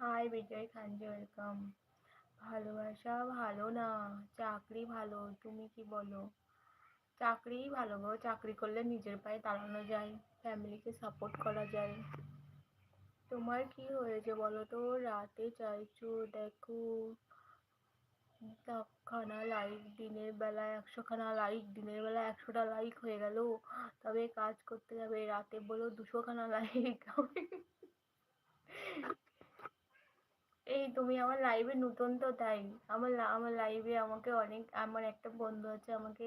High বিজয় Khanji, welcome. ভালোবাসা ভালো না, চাকরি ভালো, তুমি কি বলো? চাকরিই ভালো গো, চাকরি করলে নিজের পায়ে দাঁড়ানো যায়, ফ্যামিলিকে সাপোর্ট করা যায়। তোমার কি হয়েছে বলো তো? রাতে চাইছো, দেখো খানা লাইক দিনের বেলা, একশোখানা লাইক দিনের বেলা একশোটা লাইক হয়ে গেল। তবে কাজ করতে যাবে, রাতে বলো দুশোখানা লাইক এই তুমি আমার লাইভে নতুন তো তাই। আমার আমার লাইভে আমাকে অনেক, আমার একটা বন্ধু আছে, আমাকে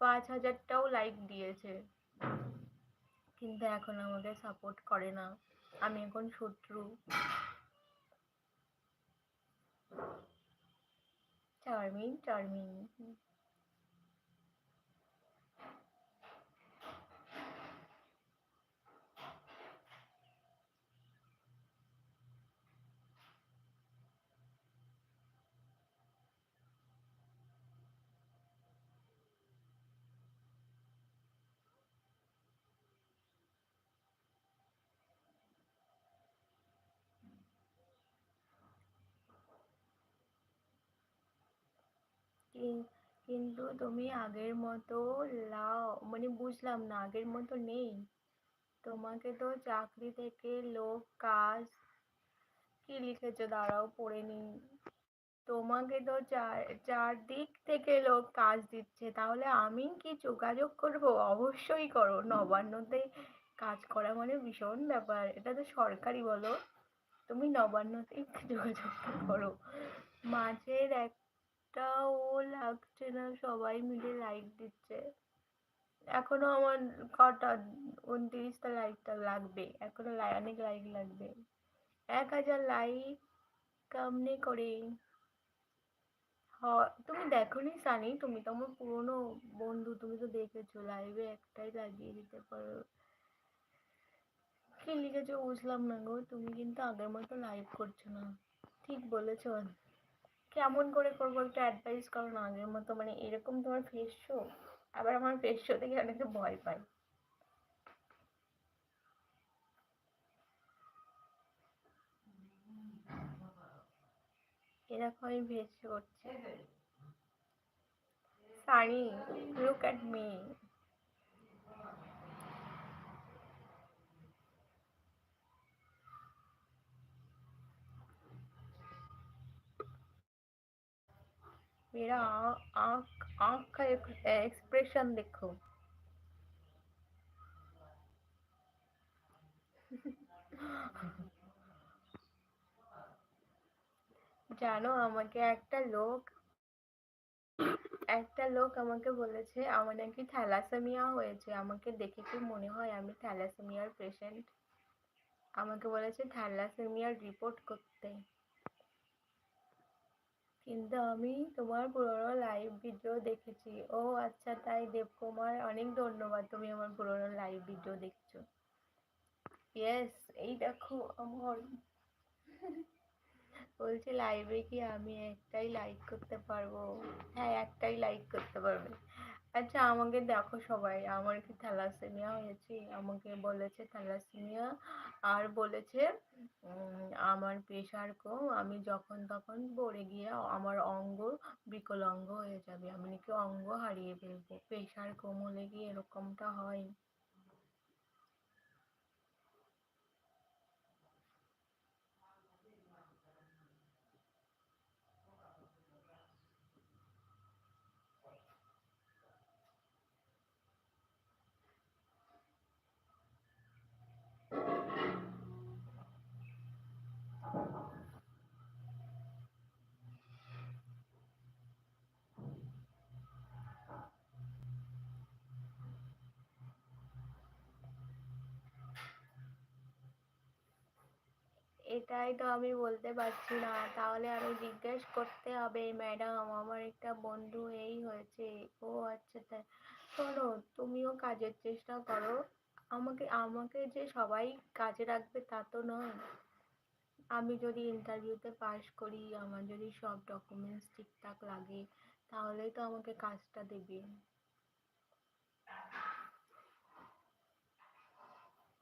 পাঁচ হাজারটাও লাইক দিয়েছে। কিন্তু এখন আমাকে সাপোর্ট করে না। আমি এখন শত্রু। চার্মিং চার্মিং কিন্তু তুমি আগের মতো লাও মানে বুঝলাম না, আগের মতো নেই। তোমাকে তো চাকরি থেকে লোক কাজ কি লিখেছে? দাঁড়াও, পড়ে নিই। তোমাকে তো চার, চারদিক থেকে লোক কাজ দিচ্ছে, তাহলে আমি কি যোগাযোগ করব? অবশ্যই করো। নবান্নতে কাজ করা মানে ভীষণ ব্যাপার। এটা তো সরকারি বলো। তুমি নবান্নতেই যোগাযোগ করো। মাঝের এক একটাও লাগছে না, সবাই মিলে লাইক দিচ্ছে। এখনও আমার কটা উনত্রিশটা লাইকটা লাগবে, এখনও অনেক লাইক লাগবে। এক হাজার লাইক কেমনে করে। তুমি দেখো নি সানি, তুমি তো আমার পুরনো বন্ধু, তুমি তো দেখেছ লাইভে একটাই লাগিয়ে দিতে পারো। কি লিখেছো বুঝলাম না গো, তুমি কিন্তু আগের মতো লাইভ করছ না। ঠিক বলেছ। কেমন করে করব একটু অ্যাডভাইস করো না, আগের মতো মানে এরকম তোমার ফেস শো আবার আমার ফেস শো দেখে অনেকে ভয় পায়। এরকমই শো করছে। সানি লুক অ্যাট মি मेरा आँख आँख का एक्सप्रेशन देखो জানো আমাকে একটা লোক একটা লোক আমাকে বলেছে আমার নাকি থ্যালাসেমিয়া হয়েছে আমাকে দেখে কি মনে হয় আমি থ্যালাসেমিয়ার পেশেন্ট আমাকে বলেছে থ্যালাসেমিয়ার রিপোর্ট করতে কিন্তু আমি তোমার পুরনো লাইভ ভিডিও দেখেছি। ও আচ্ছা তাই দেবকুমার, অনেক ধন্যবাদ তুমি আমার পুরোনো লাইভ ভিডিও দেখছ। ইয়েস এই দেখো আমার। বলছি লাইভে কি আমি একটাই লাইক করতে পারব। হ্যাঁ একটাই লাইক করতে পারবে। আচ্ছা আমাকে দেখো সবাই। আমার কি থ্যালাসেমিয়া হয়েছে? আমাকে বলেছে থ্যালাসেমিয়া। আর বলেছে আমার প্রেশার কম। আমি যখন তখন পড়ে গিয়ে আমার অঙ্গ বিকলাঙ্গ হয়ে যাবে। আমি নাকি অঙ্গ হারিয়ে ফেলব। প্রেশার কম হলে কি এরকমটা হয়? এটাই তো আমি বলতে পারছি না। তাহলে আমি জিজ্ঞেস করতে হবে ম্যাডাম আমার একটা বন্ধু এই হয়েছে। ও আচ্ছা তাই শোনো, তুমিও কাজের চেষ্টা করো। আমাকে আমাকে যে সবাই কাজে রাখবে তা তো নয়। আমি যদি ইন্টারভিউতে পাশ করি, আমার যদি সব ডকুমেন্টস ঠিকঠাক লাগে, তাহলেই তো আমাকে কাজটা দেবে।